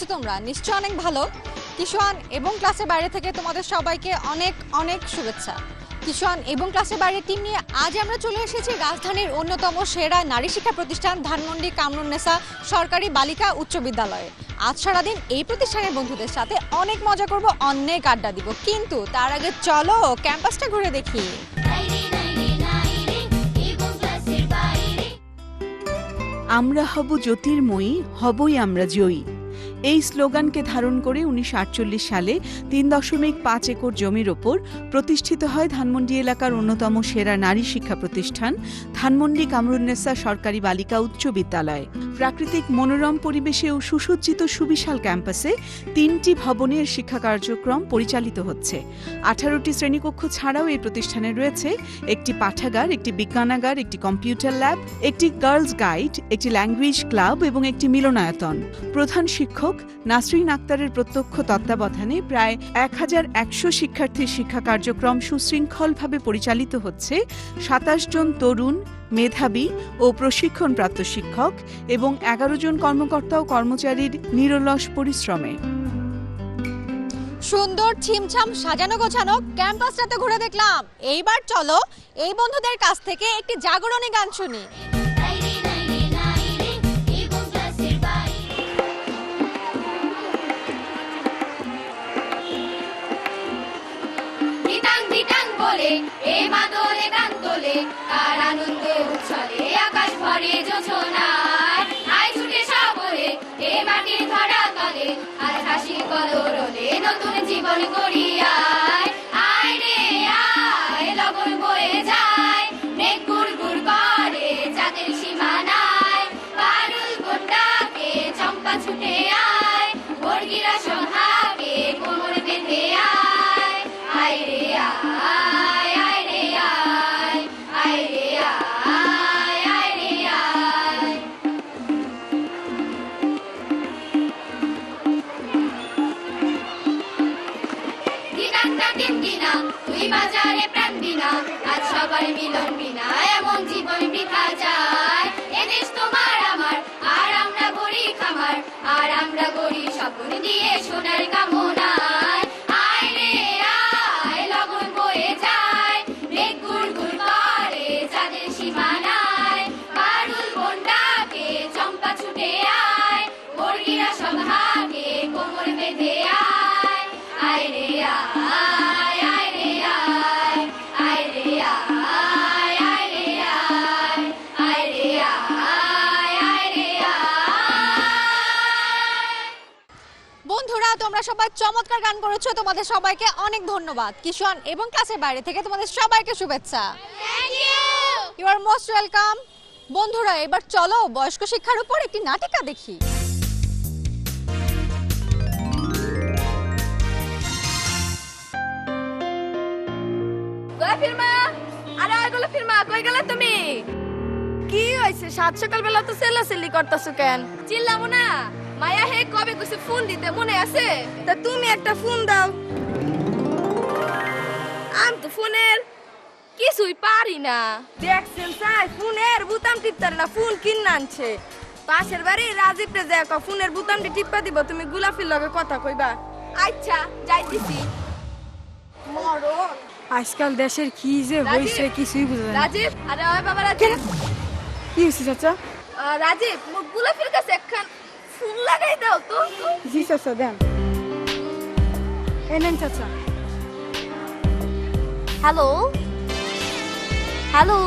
আছো তোমরা নিশ্চয় অনেক ভালো। কিশোয়ান এবং ক্লাসের বাইরে থেকে তোমাদের সবাইকে অনেক অনেক শুভেচ্ছা। কিশোয়ান এবং ক্লাসের বাইরে টিম নিয়ে আজ আমরা চলে এসেছি রাজধানীর অন্যতম সেরা নারী শিক্ষা প্রতিষ্ঠান ধানমন্ডি কামরুন্নেসা সরকারি বালিকা উচ্চ বিদ্যালয়ে। আজ সারাদিন এই প্রতিষ্ঠানের বন্ধুদের সাথে অনেক মজা করব, অনেক আড্ডা দিব। কিন্তু তার আগে চলো ক্যাম্পাসটা ঘুরে দেখি। আমরা হব জ্যোতির্ময়ী, হবই আমরা জয়ী। এই স্লোগানকে ধারণ করে উনিশশো সালে তিন দশমিক পাঁচ একর জমির ওপর প্রতিষ্ঠিত হয় ধানমন্ডি এলাকার অন্যতম সেরা নারী শিক্ষা প্রতিষ্ঠান। ধানমন্ডি কামরুন্নেসা সরকারি বালিকা উচ্চ বিদ্যালয়। প্রাকৃতিক মনোরম পরিবেশে ও সুসজ্জিত সুবিশাল ক্যাম্পাসে তিনটি ভবনের শিক্ষা কার্যক্রম পরিচালিত হচ্ছে। আঠারোটি শ্রেণীকক্ষ ছাড়াও এই প্রতিষ্ঠানে রয়েছে একটি পাঠাগার, একটি বিজ্ঞানাগার, একটি কম্পিউটার ল্যাব, একটি গার্লস গাইড, একটি ল্যাঙ্গুয়েজ ক্লাব এবং একটি মিলনায়তন। প্রধান শিক্ষক নাসরিন আক্তারের প্রত্যক্ষ তত্ত্বাবধানে প্রায় এক হাজার একশো শিক্ষার্থীর শিক্ষা কার্যক্রম সুশৃঙ্খলভাবে পরিচালিত হচ্ছে। সাতাশ জন তরুণ মেধাবী ও প্রশিক্ষণপ্রাপ্ত শিক্ষক এবং এগারো জন কর্মকর্তা ও কর্মচারীর নিরলস পরিশ্রমে। সুন্দর ছিমছাম সাজানো গোছানো ক্যাম্পাসটাতে ঘুরে দেখলাম। এইবার চলো এই বন্ধুদের কাছ থেকে একটি জাগরণী গান শুনি। বলে এ মাদলে মাটির ধরা তলে আর হাসি কলরলে নতুন জীবন গড়িয়ায় চমৎকার গান করেছ তোমাদের সবাইকে অনেক ধন্যবাদ। কিশোয়ান এবং ক্লাসের বাইরে থেকে তোমাদের সবাইকে শুভেচ্ছা। Thank you you are most welcome বন্ধুরা এবার চলো বয়স্ক শিক্ষার উপর একটি নাটিকা দেখি। তুমি? কি হইছে সাত সকাল বেলা তো সেলাসেলি করতেছো কেন? চিল্লামো না। মায়া হে কবে কইছে ফোন দিতে? মনে আছে? তা তুমি একটা ফোন দাও। আমি তো ফোনের কিছুই পারি না। দেখছেন স্যার ফোনের বুতাম টিপতার না ফোন কিনে আনছে। পাশের বাড়ি রাজীব রাজীবটা দেখ ফোনের বুতামটি টিপা দিব তুমি গোলাপের লগে কথা কইবা। আচ্ছা যাইতেছি। মরণ। আজকাল দেশের কি যে হয়েছে কিছুই বুঝে না। রাজীব আরে ওই বাবা রাজীব কি হয়েছে চাচা? রাজীব মুখ গোলাপের কাছে একখান ফুল লাগাই দাও তো। জি চাচা দেন। এই নেন চাচা। হ্যালো? হ্যালো?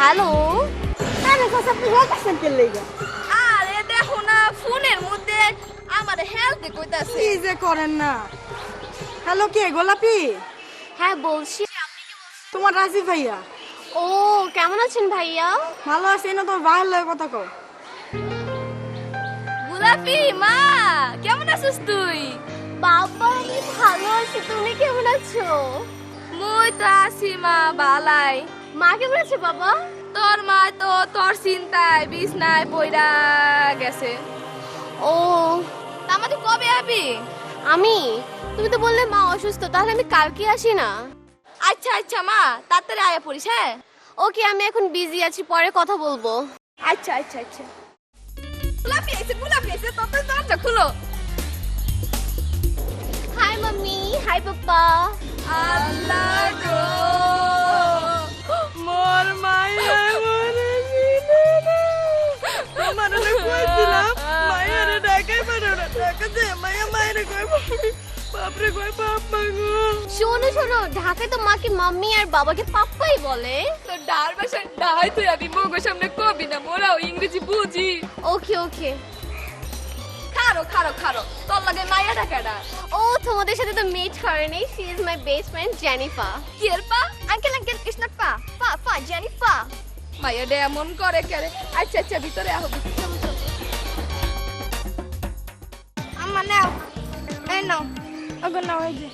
হ্যালো? আরে চাচা আপনি রাখাছেন কে লেগা? আরে দেখো না ফোনের মধ্যে আমার হেলথ কইতাছে। কি যে করেন না। হ্যালো কে গোলাপি? হ্যাঁ বলছি। তোমার রাজি ভাইয়া? ও কেমন আছেন ভাইয়া? ভালো আছে না তোমার ভাইয়ের লগে কথা কও। গোলাপি মা কেমন আছিস তুই? বাবা আমি ভালো আছি। তুমি কেমন আছো? মুই তো আছি মা বালাই। মা কেমন আছে বাবা? তোর মা তো তোর চিন্তায় বিছনায় পইরা গেছে। ও। আমাদের কবে আবি? আমি? তুমি তো বললে মা অসুস্থ তাহলে আমি কালকে আসি না। আচ্ছা আচ্ছা মা তাড়াতাড়ি আয়া পড়িস হ্যাঁ? ওকে আমি এখন বিজি আছি পরে কথা বলব। আচ্ছা আচ্ছা আচ্ছা। গোলাপি গোলাপি। আইছে তত দরজা খুলো। হাই মাম্মি হাই পাপ্পা আল্লাহ গো। মোর মাইয়া মরে তোমার না। কইছিলাম মাইয়ারে ডাকাই পারো না ডাকা দে মাইয়া মাইরে কই বাপরে কই বাপ মাগো শোনো শোনো ঢাকায় তো মাকে মাম্মি আর বাবাকে পাপ্পাই বলে। তো ডার বাসা ডাই তুই আমি মগো সামনে কবি না মোরাও ইংরেজি বুঝি। ওকে ওকে খারো খারো তোর লাগে মাইয়া ডাকাডা ও তোমাদের সাথে তো মিট করেনি she is my best friend Jenifa কি এর পা? আঙ্কেল আঙ্কেল নট পা। পা পা জেনিফা মাইয়া ডে এমন করে কেরে আচ্ছা আচ্ছা ভিতরে আহো। আম্মা নাও। এই নাও। ওগো নাও এই যে।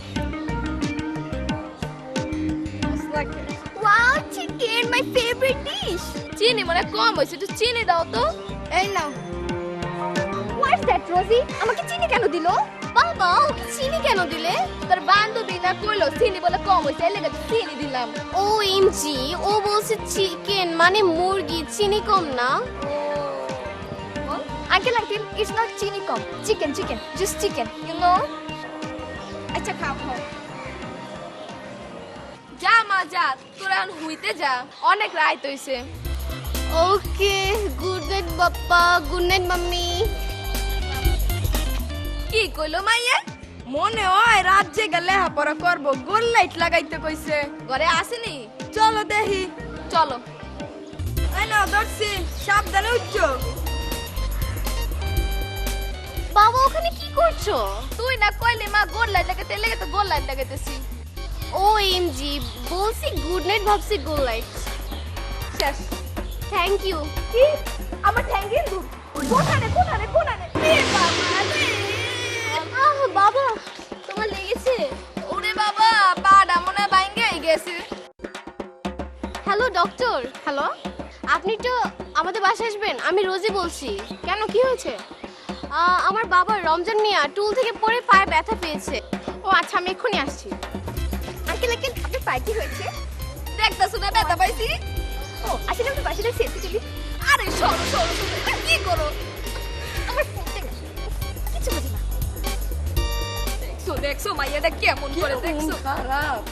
Wow chicken my favourite dish চিনি মানে কম হয়েছে একটু চিনি দাও তো। এই নাও। দ্যাট রোজি আমাকে চিনি কেন দিলো? বাবা ওকে চিনি কেন দিলে? তোর বান্ধবী না কইলো চিনি বলে কম হয়েছে এই লেগে চিনি দিলাম। ও এমজি ও বলছে চিকেন মানে মুরগি চিনি কম না। আঙ্কেল আঙ্কেল ইটস নট চিনি কম chicken chicken just chicken you know আচ্ছা খাও খাও। যা মা যা তোরা এখন হুইতে যা অনেক রাইত হইছে। Okay good night Bappa good night mummy. কইলো মাইয়া? মনে হয় রাত জেগে লেহাপড়া করব গোল লাইট লাগাইতে কইছে। ঘরে আসেনি? চলো দেখি। চলো। এই না ধরছি। সাবধানে উচ্চ বাবা ওখানে কি করছ? তুই না কইলি মা গোল লাইট লাগাইতে লেগে তো গোল লাইট লাগাইতেছি। ও এমজি বলছি গুড নাইট ভাবছি গুড নাইট শেষ। থ্যাংক ইউ কি? আমার ঠ্যাঙ্গি দূর কোনারে কোনারে কোনারে এ বাবা গেছে। হ্যালো ডক্টর হ্যালো আপনি তো আমাদের বাসায় আসবেন আমি রোজি বলছি। কেন কি হয়েছে? আমার বাবা রমজান মিয়া টুল থেকে পড়ে পায়ে ব্যথা পেয়েছে। ও আচ্ছা আমি এক্ষুনি আসছি। আঙ্কেল আঙ্কেল আপনার পায়ে কি হয়েছে? দেখতাছ না ব্যথা পাইছি? ও আসলে আপনি বাসাটা সেরতে চলি। আরে সরো সরো কি করো? আমার কিছু বুঝি না। দেখছ দেখছ মাইয়াটা কেমন করে দেখছ? খারাপ।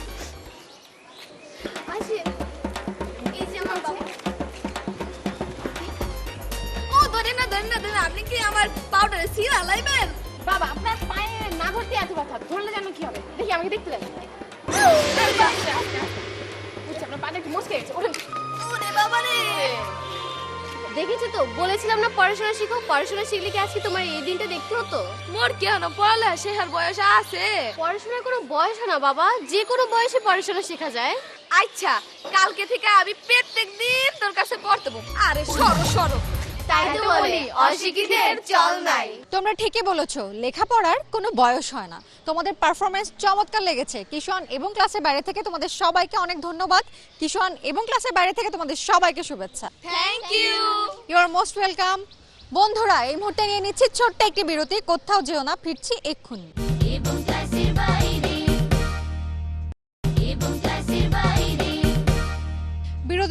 ও ধরে না ধরে না ধরে আপনি কি আমার পাউডারে সিরা লাইবেন বাবা আপনার পায়ে না ধরতে এত ব্যথা। ধরলে জানো কি হবে? দেখি আমাকে দেখতে দেন। বুঝছি, আপনার পাটা একটু মুচকে গেছে ওঠেন। ওরে বাবা রে! দেখেছ তো বলেছিলাম না পড়াশোনা শিখো? পড়াশোনা শিখলে কি আজকে তোমার এই দিনটা দেখতে হতো? মোর কেন পড়ালে শেখার বয়স আছে। পড়াশোনার কোনো বয়স হয় না বাবা। যে কোনো বয়সে পড়াশোনা শেখা যায়। আচ্ছা কালকে থেকে আমি প্রত্যেক দিন তোর কাছে পড়তে বসবো। আরে সরো সরো। তাই তো বলি অশিক্ষিতের চল নাই। তোমরা ঠিকই বলেছ লেখাপড়ার কোনো বয়স হয় না। তোমাদের পারফরমেন্স চমৎকার লেগেছে। কিশোর এবং ক্লাসের বাইরে থেকে তোমাদের সবাইকে অনেক ধন্যবাদ। কিশোর এবং ক্লাসের বাইরে থেকে তোমাদের সবাইকে শুভেচ্ছা। Thank you you are most welcome বন্ধুরা এই মুহূর্তে নিয়ে নিচ্ছি ছোট্ট একটি বিরতি। কোথাও যেও না ফিরছি এক্ষুনি।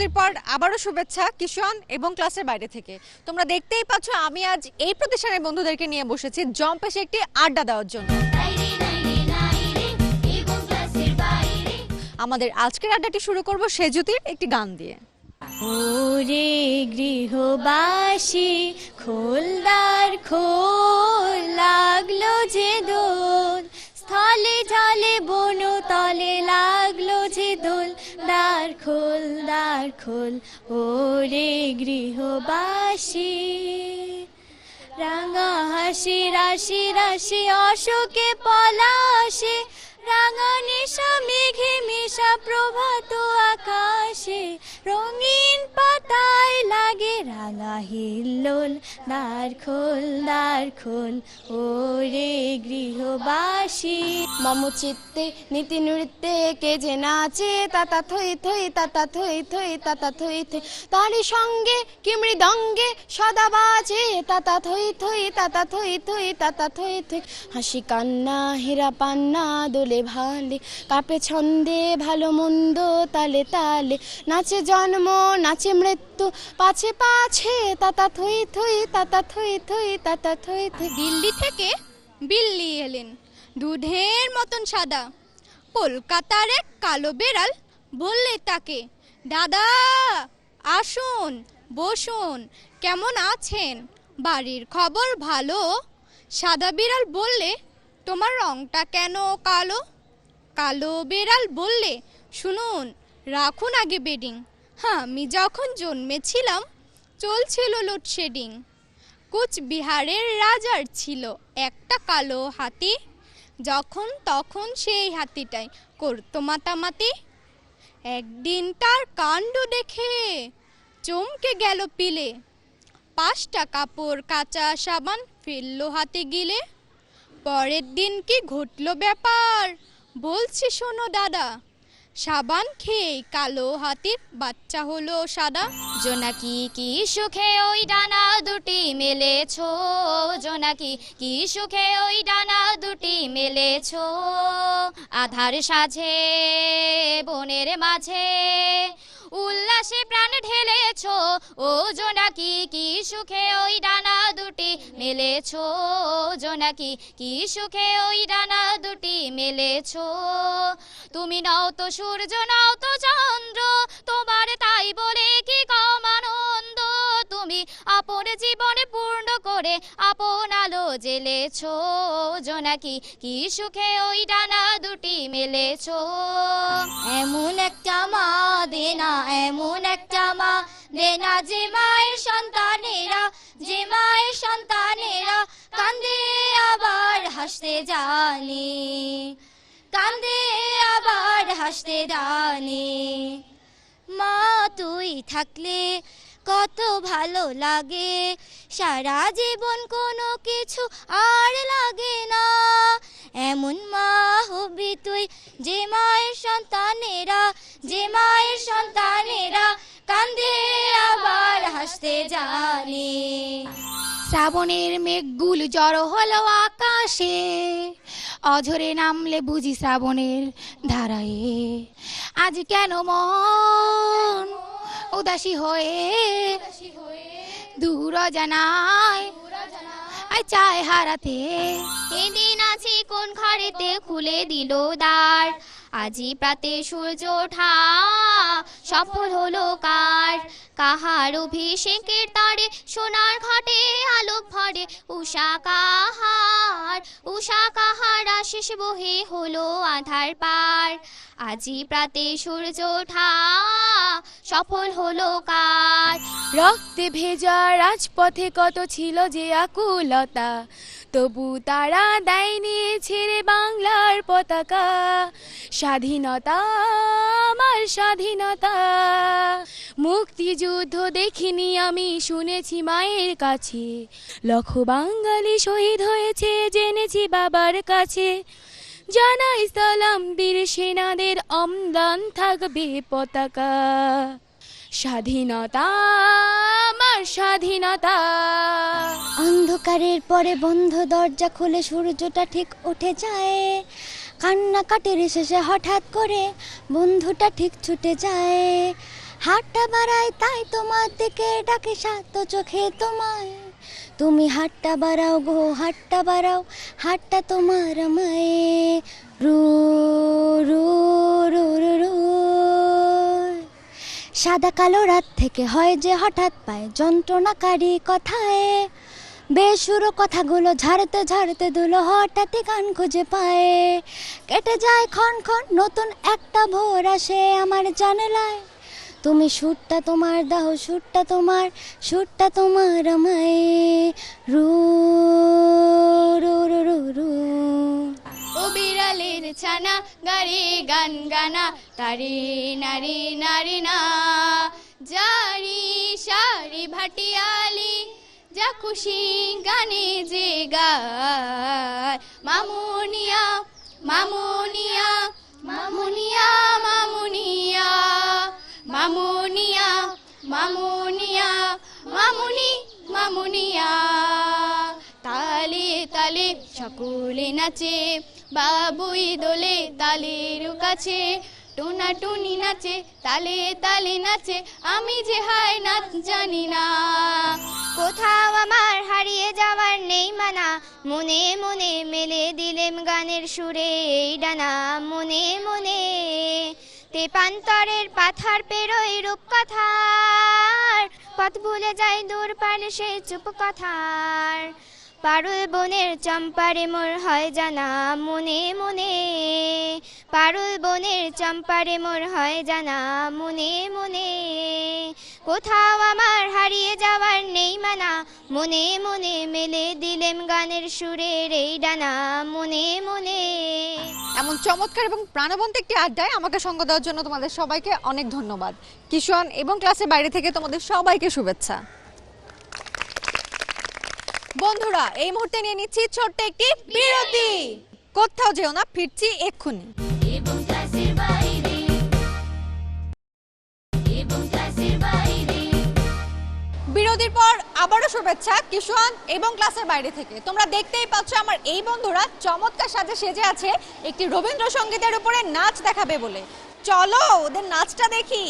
বিরতির পর আবারও শুভেচ্ছা কিশোর এবং ক্লাসের বাইরে থেকে। তোমরা দেখতেই পাচ্ছ, আমি আজ এই প্রতিষ্ঠানের বন্ধুদেরকে নিয়ে বসেছি জম্পেশে একটি আড্ডা দেওয়ার জন্য। আমাদের আজকের আড্ডাটি শুরু করব সেজুতির একটি গান দিয়ে। ওরে গৃহবাসী, খোলদার খোল, লাগল যে দোল স্থলে জলে বন তলে লাগল যে দোল দ্বার খোল দ্বার খোল, ওরে গৃহবাসী। রাঙা হাসি, রাশি রাশি, অশোকে পলাশে। রাঙা নেশা, মেঘে মেশা, প্রভাত আকাশে। রঙিন পাতায় লাগে রাঙা হিল্লোল। দ্বার খোল দ্বার খোল গৃহবাসী। মম চিত্তে, নীতি নৃত্যে কে যে নাচে তাতা থই থই তাতা থই থই তাতা থই থই। তারই সঙ্গে কি মৃদঙ্গে সদা বাজে তাতা থই থই তাতা থই থই তাতা থই থই। হাসি কান্না, হীরা পান্না, দোলে ভালে, কাপে ছন্দে, ভালো মন্দ, তালে তালে। নাচে জন্ম, নাচে মৃত্যু, পাছে পাছে তাতা থই থই তাতা থই থই তাতা থই থই। দিল্লি থেকে বিল্লি এলেন। দুধের মতন সাদা। কলকাতার এক কালো বেড়াল বললে তাকে, দাদা, আসুন, বসুন, কেমন আছেন? বাড়ির খবর ভালো? সাদা বিড়াল বললে, তোমার রংটা কেন কালো? কালো বেড়াল বললে, শুনুন, রাখুন আগে বেডিং। হ্যাঁ আমি যখন জন্মেছিলাম, চলছিল লোডশেডিং। কুচবিহারের রাজার ছিল একটা কালো হাতি যখন তখন সেই হাতিটাই করতো মাতামাতি একদিন তার কাণ্ড দেখে চমকে গেল পিলে। পাঁচটা কাপড়, কাঁচা সাবান ফেলল হাতে গিলে। পরের দিন কি ঘটলো ব্যাপার? বলছি, শোনো দাদা। সাবান খেয়ে কালো হাতির বাচ্চা হলো সাদা। জোনাকি কি সুখে ওই ডানা দুটি মেলেছো? জোনাকি কি সুখে ওই ডানা দুটি মেলেছো? আধার সাঝে, বনের মাঝে উল্লাসে প্রাণ ঢেলেছ ও জোনাকি কি সুখে ওই ডানা দুটি মেলেছ জোনাকি কি সুখে ওই ডানা দুটি মেলেছ। তুমি নাও তো সূর্য, নাও তো চন্দ্র, তোমার তাই বলে কি কম আনন্দ। তুমি আপন জীবনে করে আপন আলো জেলেছো জোনাকি, কি সুখে ওই ডানা দুটি মেলেছো? এমন একটা মা দেনা, এমন একটা মা দেনা যে মায়ের সন্তানেরা, যে মায়ের সন্তানেরা কান্দে আবার হাসতে জানে। কান্দে আবার হাসতে জানে। মা, তুই থাকলে কত ভালো লাগে। সারা জীবন কোনো কিছু আর লাগে না। এমন মা হবি তুই যে মায়ের সন্তানেরা, যে মায়ের সন্তানেরা কান্দে আবার হাসতে জানে। শ্রাবণের মেঘগুলো জড়ো হলো আকাশে, অঝরে নামলে বুঝি শ্রাবণের ধারায়। আজ কেন মন উদাসী হয়ে দূর জানায় আই চায় হারাতে। এদিন আছি কোন ঘরেতে খুলে দিল দ্বার। আজি প্রাতে সূর্য ওঠা সফল হলো কার। কাহার অভিষেকের তারে সোনার ঘটে আলোক ভরে উষা কাহার উষা কাহার আশিস বহে হলো আধার পার। আজি প্রাতে সূর্য ওঠা সফল হলো কার রক্তে ভেজা রাজপথে কত ছিল যে আকুলতা, তবু তারা দেয়নি ছেড়ে বাংলার পতাকা। স্বাধীনতা, আমার স্বাধীনতা। মুক্তিযুদ্ধ দেখিনি আমি, শুনেছি মায়ের কাছে। লক্ষ বাঙালি শহীদ হয়েছে, জেনেছি বাবার কাছে। জানাই সালাম বীর সেনাদের অমদান থাকবে পতাকা। স্বাধীনতা, আমার স্বাধীনতা। অন্ধকারের পরে বন্ধ দরজা খুলে সূর্যটা ঠিক উঠে যায়। কান্নাকাটির শেষে হঠাৎ করে বন্ধুটা ঠিক ছুটে যায়। হাতটা বাড়ায়, তাই তোমার দিকে ডাকে সাত চোখে তোমায়। তুমি হাতটা বাড়াও গো, হাতটা বাড়াও, হাতটা তোমার মায়ে। রু রু রু রু রু। সাদা কালো রাত থেকে হয় যে হঠাৎ পায় যন্ত্রণাকারী কথায়। বেসুরো কথাগুলো ঝাড়তে ঝাড়তে দুলো হঠাৎই গান খুঁজে পায়। কেটে যায় ক্ষণ ক্ষণ, নতুন একটা ভোর আসে আমার জানালায়। তুমি সুরটা তোমার দাও সুরটা তোমার সুরটা তোমার আমায়। রু রু রু রু রু। ও বিড়ালের ছানা, গাড়ি গান গানা, তারি নারী নারী না। জারি সারি ভাটিয়ালি, যা খুশি গানে যে গায়। মামুনিয়া মামুনিয়া মামুনিয়া মামুনিয়া। মামুনিয়া মামুনিয়া, মামুনি, মামুনিয়া। তালে তালে সকলে নাচে, বাবুই দোলে তালের কাছে। টোনা টুনি নাচে, তালে তালে নাচে, আমি যে হায় নাচ জানি না। কোথাও আমার হারিয়ে যাওয়ার নেই মানা, মনে মনে মেলে দিলেম গানের সুরে এই ডানা, মনে মনে তেপান্তরের পাথার পেরোই রূপকথার। পথ ভুলে যায় দূর পারে সেই চুপ কথার। পারুল বনের চম্পারে মোর হয় জানা মনে মনে। পারুল বনের চম্পারে মোর হয় জানা মনে মনে। কোথাও আমার হারিয়ে যাওয়ার নেই মানা। মনে মনে মেলে দিলেম গানের সুরের এই ডানা। মনে মনে। এমন চমৎকার এবং প্রাণবন্ত একটি আড্ডায় আমাকে সঙ্গ দেওয়ার জন্য তোমাদের সবাইকে অনেক ধন্যবাদ। কিশোর এবং ক্লাসের বাইরে থেকে তোমাদের সবাইকে শুভেচ্ছা। বন্ধুরা, এই মুহূর্তে নিয়ে নিচ্ছি ছোট্ট একটি বিরতি। কোথাও যেও না, ফিরছি এক্ষুনি। বিরতির পর আবারও শুভেচ্ছা কিশোয়ান এবং ক্লাসের বাইরে থেকে। তোমরা দেখতেই পাচ্ছ আমার এই বন্ধুরা চমৎকার সাজে সেজে আছে। একটি রবীন্দ্রসঙ্গীতের উপরে নাচ দেখাবে বলে। চলো ওদের নাচটা দেখি।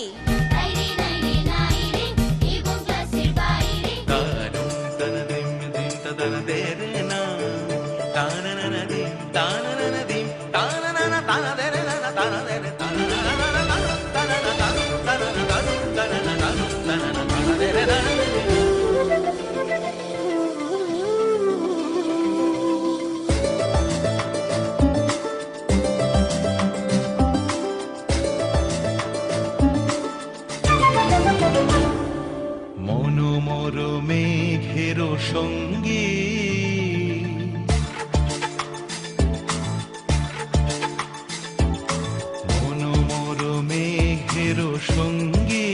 সঙ্গী।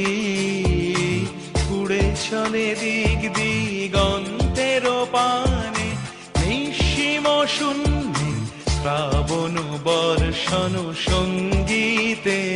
উড়ে চলে দিক দিগন্তের পানে নিঃসীম শূন্য শ্রাবণ বর্ষণ সঙ্গীতে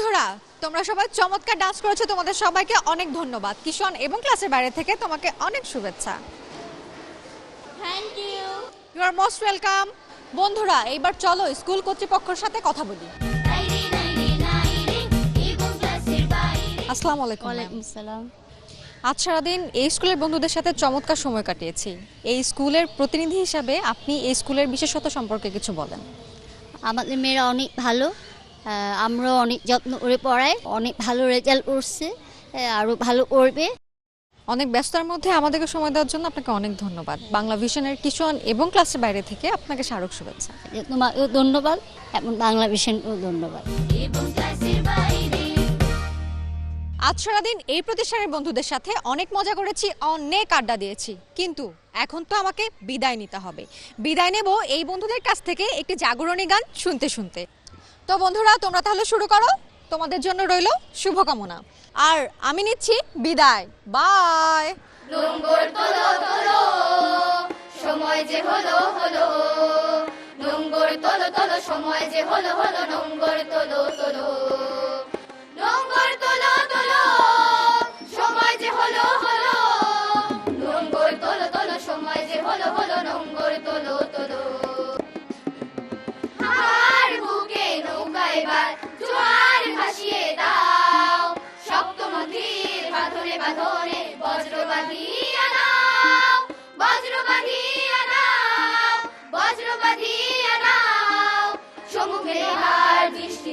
বন্ধুরা তোমরা সবাই চমৎকার ডান্স করেছ। তোমাদের সবাইকে অনেক ধন্যবাদ। কিশোর এবং ক্লাসের বাইরে থেকে তোমাকে অনেক শুভেচ্ছা। Thank you you are most welcome বন্ধুরা এইবার চলো স্কুল কর্তৃপক্ষের সাথে কথা বলি। আসসালামু আলাইকুম। ওয়ালাইকুম সালাম। আজ সারাদিন এই স্কুলের বন্ধুদের সাথে চমৎকার সময় কাটিয়েছি। এই স্কুলের প্রতিনিধি হিসাবে আপনি এই স্কুলের বিশেষত্ব সম্পর্কে কিছু বলেন। আমাদের মেয়েরা অনেক ভালো। আহ, আমরাও অনেক যত্ন করে পড়াই অনেক ভালো রেজাল্ট করছে আহ, আরও ভালো করবে। অনেক ব্যস্ততার মধ্যে আমাদেরকে সময় দেওয়ার জন্য আপনাকে অনেক ধন্যবাদ। বাংলা ভিশনের কিশোর এবং ক্লাসের বাইরে থেকে আপনাকে স্মারক শুভেচ্ছা। তোমাকেও ধন্যবাদ এবং বাংলা ভিশনকেও ধন্যবাদ। আজ সারাদিন এই প্রতিষ্ঠানের বন্ধুদের সাথে অনেক মজা করেছি অনেক আড্ডা দিয়েছি। কিন্তু এখন তো আমাকে বিদায় নিতে হবে। বিদায় নেব এই বন্ধুদের কাছ থেকে একটি জাগরণী গান শুনতে শুনতে। তো বন্ধুরা, তোমরা তাহলে শুরু করো। তোমাদের জন্য রইল শুভকামনা। আর আমি নিচ্ছি বিদায়। বাই। সময় যে হলো হলো। নোংর সময় যে হলো হলো। নোংর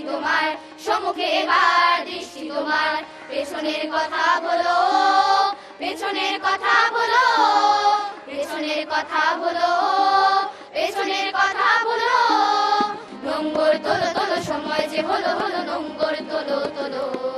তোমার, সম্মুখে এবার দৃষ্টি তোমার। পেছনের কথা বলো, পেছনের কথা বলো, পেছনের কথা বলো, পেছনের কথা বলো। নোংর তোলো তোলো, সময় যে হলো হলো নোংর তোলো তোলো।